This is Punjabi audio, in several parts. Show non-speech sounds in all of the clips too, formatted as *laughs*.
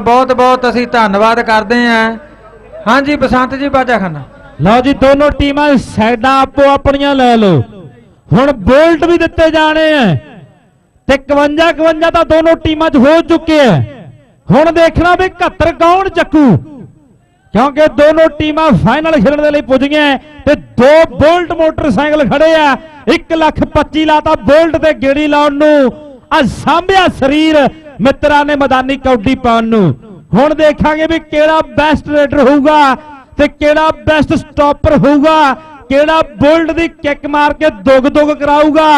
ਬਹੁਤ ਬਹੁਤ ਅਸੀਂ ਧੰਨਵਾਦ ਕਰਦੇ ਹਾਂ। ਹਾਂਜੀ, ਬਸੰਤ ਜੀ, ਬਾਜਾ ਖਾਨਾ। ਲਓ ਜੀ, ਦੋਨੋਂ ਟੀਮਾਂ ਸਾਈਡਾਂ ਆਪੋ ਆਪਣੀਆਂ ਲੈ ਲਓ। ਹੁਣ ਬੋਲਟ ਵੀ ਦਿੱਤੇ ਜਾਣੇ ਆ ਤੇ 51 51 ਤਾਂ ਦੋਨੋਂ ਟੀਮਾਂ 'ਚ ਹੋ ਚੁੱਕੇ ਆ। ਹੁਣ ਦੇਖਣਾ ਵੀ 71 ਕੌਣ ਚੱਕੂ, ਕਿਉਂਕਿ ਦੋਨੋਂ ਟੀਮਾਂ ਫਾਈਨਲ ਖੇਡਣ ਦੇ ਲਈ ਪੁੱਜ ਗਈਆਂ ਤੇ ਦੋ ਬੋਲਟ ਮੋਟਰਸਾਈਕਲ ਖੜੇ ਆ। 1 ਲੱਖ 25 ਲਾਤਾ ਬੋਲਟ ਤੇ ਗੇੜੀ ਲਾਉਣ ਨੂੰ। ਆ ਸਾਂਭਿਆ ਸਰੀਰ ਮਿੱਤਰਾਂ ਨੇ ਮੈਦਾਨੀ ਕੌਡੀ ਪਾਉਣ ਨੂੰ। ਹੁਣ ਦੇਖਾਂਗੇ ਵੀ ਕਿਹੜਾ ਬੈਸਟ ਰੇਡਰ ਹੋਊਗਾ ਤੇ ਕਿਹੜਾ ਬੈਸਟ ਸਟਾਪਰ ਹੋਊਗਾ ਕਿਹੜਾ ਬੋਲਟ ਦੀ ਕਿੱਕ ਮਾਰ ਕੇ ਦੁੱਗ ਦੁੱਗ ਕਰਾਊਗਾ।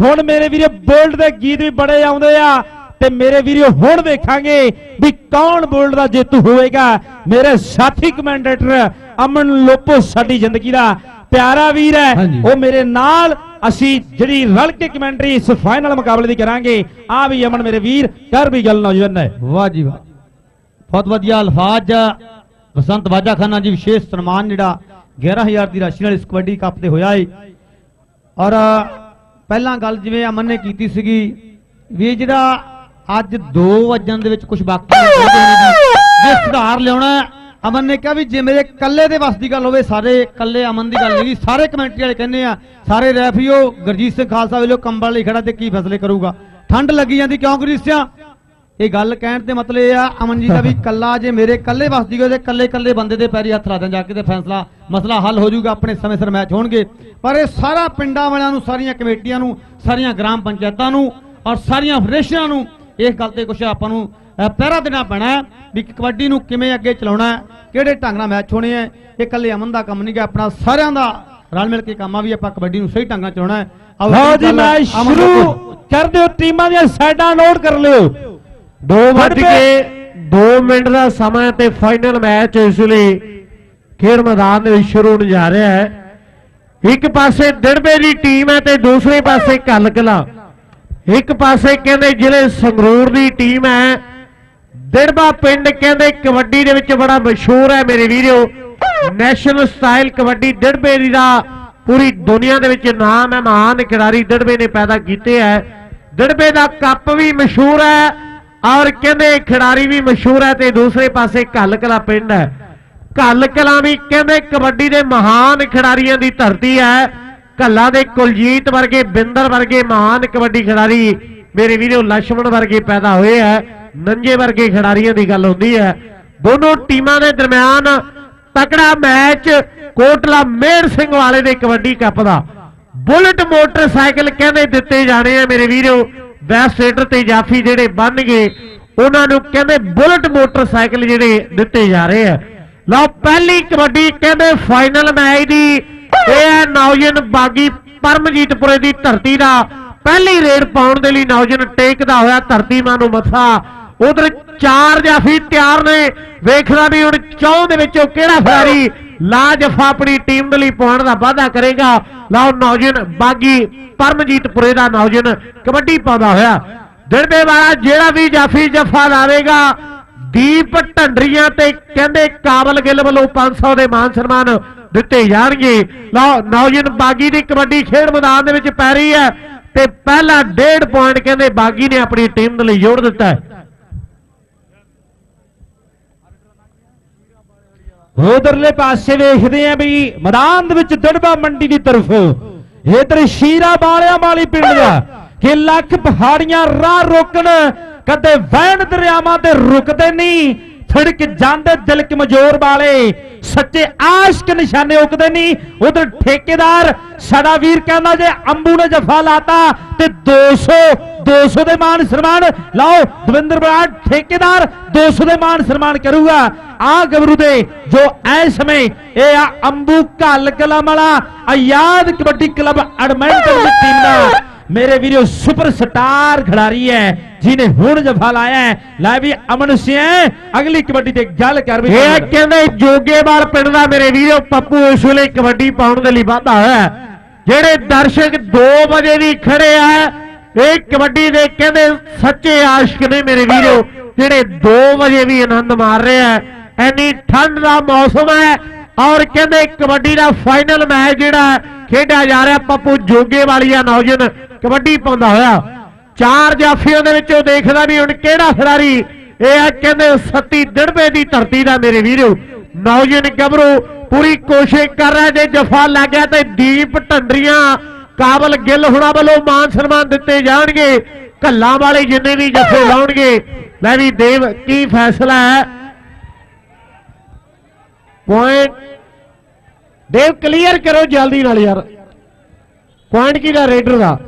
ਹੁਣ ਮੇਰੇ ਵੀਰੇ ਬੋਲਟ ਦੇ ਗੀਤ ਵੀ ਬੜੇ ਆਉਂਦੇ ਆ ਤੇ ਮੇਰੇ ਵੀਰੋ ਹੁਣ ਵੇਖਾਂਗੇ ਵੀ ਕੌਣ ਬੋਲਡ ਦਾ ਜੇਤੂ ਹੋਵੇਗਾ। ਮੇਰੇ ਸਾਥੀ ਕਮੈਂਡੇਟਰ ਅਮਨ ਲੋਪੋ ਸਾਡੀ ਜ਼ਿੰਦਗੀ ਦਾ ਪਿਆਰਾ ਵੀਰ ਹੈ। ਉਹ ਮੇਰੇ ਨਾਲ ਅਸੀਂ ਜਿਹੜੀ ਰਲ ਕੇ ਕਮੈਂਟਰੀ ਇਸ ਫਾਈਨਲ ਮੁਕਾਬਲੇ ਦੀ ਕਰਾਂਗੇ ਆ ਵੀ ਅਮਨ ਮੇਰੇ ਵੀਰ ਕਰ ਵੀ ਗੱਲ ਨੌਜਵਾਨ ਹੈ। ਵਾਹ ਜੀ ਵਾਹ। ਬਹੁਤ ਵਧੀਆ ਅਲਫਾਜ਼ ਬਸੰਤ ਬਾਜਾ ਖਾਨਾ ਜੀ ਵਿਸ਼ੇਸ਼ ਸਨਮਾਨ ਜਿਹੜਾ 11000 ਦੀ ਰਾਸ਼ੀ ਨਾਲ ਇਸ ਕਬੱਡੀ ਕੱਪ ਤੇ ਹੋਇਆ ਏ। ਔਰ ਪਹਿਲਾਂ ਗੱਲ ਜਿਵੇਂ ਅਮਨ ਨੇ ਕੀਤੀ ਸੀਗੀ ਵੀ ਜਿਹੜਾ ਅੱਜ 2 ਵਜਣ ਦੇ ਵਿੱਚ ਕੁਝ ਬਾਕੀ ਹੈ ਜੇ *laughs* ਸੁਧਾਰ ਲਿਆਉਣਾ ਹੈ, ਅਮਨ ਨੇ ਕਿਹਾ ਵੀ ਜੇ ਮੇਰੇ ਇਕੱਲੇ ਦੇ ਵੱਸ ਦੀ ਗੱਲ ਹੋਵੇ, ਸਾਰੇ ਇਕੱਲੇ ਅਮਨ ਦੀ ਗੱਲ ਨਹੀਂ ਸਾਰੇ ਕਮੈਂਟਰੀ ਵਾਲੇ ਕਹਿੰਦੇ ਆ, ਸਾਰੇ ਰੈਫਰੀਓ ਗੁਰਜੀਤ ਸਿੰਘ ਖਾਲਸਾ ਵੇਲੇ ਕੰਬਲ ਲਈ ਖੜਾ ਤੇ ਕੀ ਫੈਸਲੇ ਕਰੂਗਾ? ਠੰਡ ਲੱਗੀ ਜਾਂਦੀ ਕਿਉਂ ਗੁਰਜੀਤ ਇਹ ਗੱਲ ਕਹਿਣ ਤੇ ਮਤਲਬ ਇਹ ਆ, ਅਮਨ ਜੀ ਦਾ ਵੀ ਕੱਲਾ ਜੇ ਮੇਰੇ ਕੱਲੇ ਵਸਦੀ ਹੋਵੇ ਤੇ ਕੱਲੇ ਕੱਲੇ ਬੰਦੇ ਦੇ ਪੈਰੀ ਹੱਥ ਲਾ ਦੇਣ ਜਾ ਕੇ ਤੇ ਫੈਸਲਾ, ਮਸਲਾ ਹੱਲ ਹੋ ਜਾਊਗਾ, ਆਪਣੇ ਸਮੇਂ ਸਿਰ ਮੈਚ ਹੋਣਗੇ। ਪਰ ਇਹ ਸਾਰਾ ਪਿੰਡਾਂ ਵਾਲਿਆਂ ਨੂੰ, ਸਾਰੀਆਂ ਕਮੇਟੀਆਂ ਨੂੰ, ਸਾਰੀਆਂ ਗ੍ਰਾਮ ਪੰਚਾਇਤਾਂ ਨੂੰ ਔਰ ਸਾਰੀਆਂ ਫੈਡਰੇਸ਼ਨਾਂ ਨੂੰ ਇਸ ਗੱਲ ਤੇ ਕੁਝ ਆਪਾਂ ਨੂੰ ਪਹਿਰਾ ਦੇਣਾ ਪੈਣਾ ਵੀ ਕਬੱਡੀ ਨੂੰ ਕਿਵੇਂ ਅੱਗੇ ਚਲਾਉਣਾ ਕਿਹੜੇ ਢੰਗ ਨਾਲ ਮੈਚ ਹੋਣੇ ਹੈ ਇਹ ਕੱਲੇ ਅਮਨ ਦਾ ਕੰਮ ਨਹੀਂ ਗਾ ਆਪਣਾ ਸਾਰਿਆਂ ਦਾ ਰਲ ਮਿਲ ਕੇ ਕੰਮ ਆ ਵੀ ਆਪਾਂ ਕਬੱਡੀ ਨੂੰ ਸਹੀ ਢੰਗ ਨਾਲ ਚਲਾਉਣਾ ਲਓ ਜੀ ਮੈਚ ਸ਼ੁਰੂ। ਕਰ ਦਿਓ ਟੀਮਾਂ ਦੀਆਂ ਸਾਈਡਾਂ ਨੋਟ ਕਰ ਲਿਓ 2 ਵੱਜ ਫੜਪੇ। ਕੇ 2 ਮਿੰਟ ਦਾ ਸਮਾਂ ਤੇ ਫਾਈਨਲ ਮੈਚ ਇਸ ਲਈ ਖੇਡ ਮੈਦਾਨ ਦੇ ਵਿੱਚ ਸ਼ੁਰੂ ਹੋਣ ਜਾ ਰਿਹਾ ਹੈ ਇੱਕ ਪਾਸੇ ਦਿੜਬੇ ਦੀ ਟੀਮ ਹੈ ਤੇ ਦੂਸਰੇ ਪਾਸੇ ਕਲਕਲਾ ਇੱਕ ਪਾਸੇ ਕਹਿੰਦੇ ਜ਼ਿਲ੍ਹੇ ਸੰਗਰੂਰ ਦੀ ਟੀਮ ਹੈ ਦਿੜਬਾ ਪਿੰਡ ਕਹਿੰਦੇ ਕਬੱਡੀ ਦੇ ਵਿੱਚ ਬੜਾ ਮਸ਼ਹੂਰ ਹੈ ਮੇਰੇ ਵੀਰੋ। ਨੈਸ਼ਨਲ ਸਟਾਈਲ ਕਬੱਡੀ ਦਿੜਬੇ ਦੀ ਦਾ ਪੂਰੀ ਦੁਨੀਆ ਦੇ ਵਿੱਚ ਨਾਮ ਹੈ, ਮਹਾਨ ਖਿਡਾਰੀ ਦਿੜਬੇ ਨੇ ਪੈਦਾ ਕੀਤੇ ਹੈ। ਦਿੜਬੇ ਦਾ ਕੱਪ ਵੀ ਮਸ਼ਹੂਰ ਹੈ ਔਰ ਕਹਿੰਦੇ ਖਿਡਾਰੀ ਵੀ ਮਸ਼ਹੂਰ ਹੈ ਤੇ ਦੂਸਰੇ ਪਾਸੇ ਘੱਲ ਕਲਾ ਪਿੰਡ ਹੈ। ਘੱਲ ਕਲਾ ਵੀ ਕਹਿੰਦੇ ਕਬੱਡੀ ਦੇ ਮਹਾਨ ਖਿਡਾਰੀਆਂ ਦੀ ਧਰਤੀ ਹੈ। ਘੱਲਾ ਦੇ ਕੁਲਜੀਤ ਵਰਗੇ, ਬਿੰਦਰ ਵਰਗੇ ਮਹਾਨ ਕਬੱਡੀ ਖਿਡਾਰੀ ਮੇਰੇ ਵੀਰੋ ਲక్ష్మణ ਵਰਗੇ ਪੈਦਾ ਹੋਏ ਹੈ। ਨੰਜੇ ਵਰਗੇ ਖਿਡਾਰੀਆਂ ਦੀ ਗੱਲ ਹੁੰਦੀ ਹੈ। ਦੋਨੋਂ ਟੀਮਾਂ ਦੇ ਦਰਮਿਆਨ ਤਕੜਾ ਮੈਚ ਕੋਟਲਾ ਮੇਰ ਸਿੰਘ ਵਾਲੇ ਦੇ ਕਬੱਡੀ ਕੱਪ ਦਾ। ਬੁਲਟ ਮੋਟਰਸਾਈਕਲ ਕਹਿੰਦੇ ਦਿੱਤੇ ਜਾਣੇ ਆ ਮੇਰੇ ਵੀਰੋ। ਵੈਸਟ ਤੇ ਜਾਫੀ ਜਿਹੜੇ ਬੰਨਗੇ ਉਹਨਾਂ ਨੂੰ ਕਹਿੰਦੇ ਬੁਲਟ ਮੋਟਰਸਾਈਕਲ ਜਿਹੜੇ ਦਿੱਤੇ ਜਾ ਰਹੇ ਆ। ਲਓ, ਪਹਿਲੀ ਕਬੱਡੀ ਕਹਿੰਦੇ ਫਾਈਨਲ ਮੈਚ ਦੀ। ਇਹ ਹੈ ਨੌਜਨ ਬਾਗੀ ਪਰਮਜੀਤਪੁਰੇ ਦੀ ਧਰਤੀ ਦਾ। ਪਹਿਲੀ ਰੇਡ ਪਾਉਣ ਦੇ ਲਈ ਨੌਜਨ ਟੇਕਦਾ ਹੋਇਆ ਧਰਤੀ ਮਾਂ ਨੂੰ ਮੱਥਾ। ਉਧਰ ਚਾਰ ਜਾਫੀ ਤਿਆਰ ਨੇ। ਵੇਖਦਾ ਵੀ ਹੁਣ ਚੌਂ ਦੇ ਵਿੱਚੋਂ ਕਿਹੜਾ ਫੈਰੀ ਲਾ ਜਫਾ ਆਪਣੀ ਟੀਮ ਦੇ ਲਈ ਪਾਉਣ ਦਾ ਵਾਅਦਾ ਕਰੇਗਾ। ਲਓ ਨੌਜਨ ਬਾਗੀ ਪਰਮਜੀਤਪੁਰੇ ਦਾ ਨੌਜਨ ਕਬੱਡੀ ਪਾਉਂਦਾ ਹੋਇਆ। ਦਿੜਬੇ ਵਾਲਾ ਜਿਹੜਾ ਵੀ ਜਾਫੀ ਜਫਾ ਲਾਵੇਗਾ, ਦੀਪ ਢੰਡਰੀਆਂ ਤੇ ਕਹਿੰਦੇ ਕਾਬਲ ਗਿੱਲ ਵੱਲੋਂ 500 ਦੇ ਮਾਨ ਸਨਮਾਨ ਦਿੱਤੇ ਜਾਣਗੇ। ਲਓ ਨੌਜਨ ਬਾਗੀ ਦੀ ਕਬੱਡੀ ਖੇਡ ਮੈਦਾਨ ਦੇ ਵਿੱਚ ਪੈ ਰਹੀ ਹੈ ਤੇ ਪਹਿਲਾ ਡੇਢ ਪੁਆਇੰਟ ਕਹਿੰਦੇ ਬਾਗੀ ਨੇ ਆਪਣੀ ਟੀਮ ਦੇ ਲਈ ਜੋੜ ਦਿੱਤਾ ਹੈ। ਉਧਰਲੇ ਪਾਸੇ ਵੇਖਦੇ ਆ ਵੀ ਮੈਦਾਨ ਦੇ ਵਿੱਚ ਦੜਬਾ ਮੰਡੀ ਦੀ ਤਰਫ। ਇਧਰ ਸ਼ੀਰਾ ਬਾਲਿਆਂ ਵਾਲੀ ਪਿੰਡ ਦਾ ਕਿ ਲੱਖ ਪਹਾੜੀਆਂ ਰਾਹ ਰੋਕਣ, ਕਦੇ ਵਹਿਣ ਦਰਿਆਵਾਂ ਤੇ ਰੁਕਦੇ ਨਹੀਂ, ਥੜਕ ਜਾਂਦੇ ਦਿਲ ਕਮਜ਼ੋਰ ਵਾਲੇ, ਸੱਚੇ ਆਸ਼ਕ ਨਿਸ਼ਾਨੇ ਉਕਦੇ ਨਹੀਂ। ਉਧਰ ਠੇਕੇਦਾਰ, ਸਾਡਾ ਵੀਰ ਕਹਿੰਦਾ ਜੇ ਅੰਬੂ ਨੇ ਜਫਾ ਲਾਤਾ ਤੇ 200 200 ਦੇ ਮਾਨ ਸਨਮਾਨ ਲਾਓ ਦਵਿੰਦਰ ਬਰਾੜ ਠੇਕੇਦਾਰ 200 ਦੇ ਮਾਨ ਸਨਮਾਨ ਕਰੂਗਾ ਆ ਗਬਰੂ ਦੇ ਜੋ ਐ ਸਮੇਂ ਇਹ ਆ ਅੰਬੂ ਘੱਲ ਕਲਮ ਵਾਲਾ ਆਯਾਦ ਕਬੱਡੀ ਕਲੱਬ ਐਡਮਿੰਟਨ ਦੀ ਟੀਮ ਦਾ ਮੇਰੇ ਵੀਰੋ ਸੁਪਰ ਸਟਾਰ ਖਿਡਾਰੀ ਹੈ ਜਿਨੇ ਹੁਣ ਜਫਾ ਲਾਇਆ ਹੈ ਲੈ ਵੀ ਅਮਨ ਸਿੰਘ ਅਗਲੀ ਕਬੱਡੀ ਤੇ ਗੱਲ ਕਰ ਵੀ ਇਹ ਕਹਿੰਦੇ ਜੋਗੇਵਾਲ ਪਿੰਡ ਦਾ ਮੇਰੇ ਵੀਰੋ ਪੱਪੂ ਇਸ ਵੇਲੇ ਕਬੱਡੀ ਪਾਉਣ ਦੇ ਲਈ ਵਾਧਾ ਹੋਇਆ ਹੈ। ਜਿਹੜੇ ਦਰਸ਼ਕ 2 ਵਜੇ ਵੀ ਖੜੇ ਆ ਇਹ ਕਬੱਡੀ ਦੇ ਕਹਿੰਦੇ ਸੱਚੇ ਆਸ਼ਕ ਨੇ ਮੇਰੇ ਵੀਰੋ, ਜਿਹੜੇ 2 ਵਜੇ ਵੀ ਆਨੰਦ ਮਾਰ ਰਹੇ ਆ ਐਨੀ ਠੰਡ ਦਾ ਮੌਸਮ ਹੈ ਔਰ ਕਹਿੰਦੇ ਕਬੱਡੀ ਦਾ ਫਾਈਨਲ ਮੈਚ ਜਿਹੜਾ ਖੇਡਿਆ ਜਾ ਰਿਹਾ ਪੱਪੂ ਜੋਗੇ ਵਾਲੀਆ ਨੌਜਨ ਕਬੱਡੀ ਪਾਉਂਦਾ ਹੋਇਆ। ਚਾਰ ਜਾਫੀਆਂ ਦੇ ਵਿੱਚੋਂ ਦੇਖਦਾ ਵੀ ਹੁਣ ਕਿਹੜਾ ਖਿਡਾਰੀ, ਇਹ ਆ ਕਹਿੰਦੇ ਸੱਤੀ ਦਿੜਬੇ ਦੀ ਧਰਤੀ ਦਾ ਮੇਰੇ ਵੀਰੋ। ਨੌਜਵਾਨ ਗੱਭਰੂ ਪੂਰੀ ਕੋਸ਼ਿਸ਼ ਕਰ ਰਿਹਾ ਜੇ ਜਫਾ ਲੱਗ ਗਿਆ ਤੇ ਦੀਪ ਢੰਡਰੀਆਂ ਕਾਬਲ ਗਿੱਲ ਹੁਣਾਂ ਵੱਲੋਂ ਮਾਨ ਸਨਮਾਨ ਦਿੱਤੇ ਜਾਣਗੇ। ਕੱਲਾਂ ਵਾਲੇ ਜਿੰਨੇ ਵੀ ਜਫੇ ਲਾਉਣਗੇ ਲੈ ਵੀ ਦੇਵ, ਕੀ ਫੈਸਲਾ ਹੈ? ਪੁਆਇੰਟ ਦੇਵ ਕਲੀਅਰ ਕਰੋ ਜਲਦੀ ਨਾਲ ਯਾਰ। ਪੁਆਇੰਟ ਕਿਹਦਾ ਰੇਡਰ ਦਾ?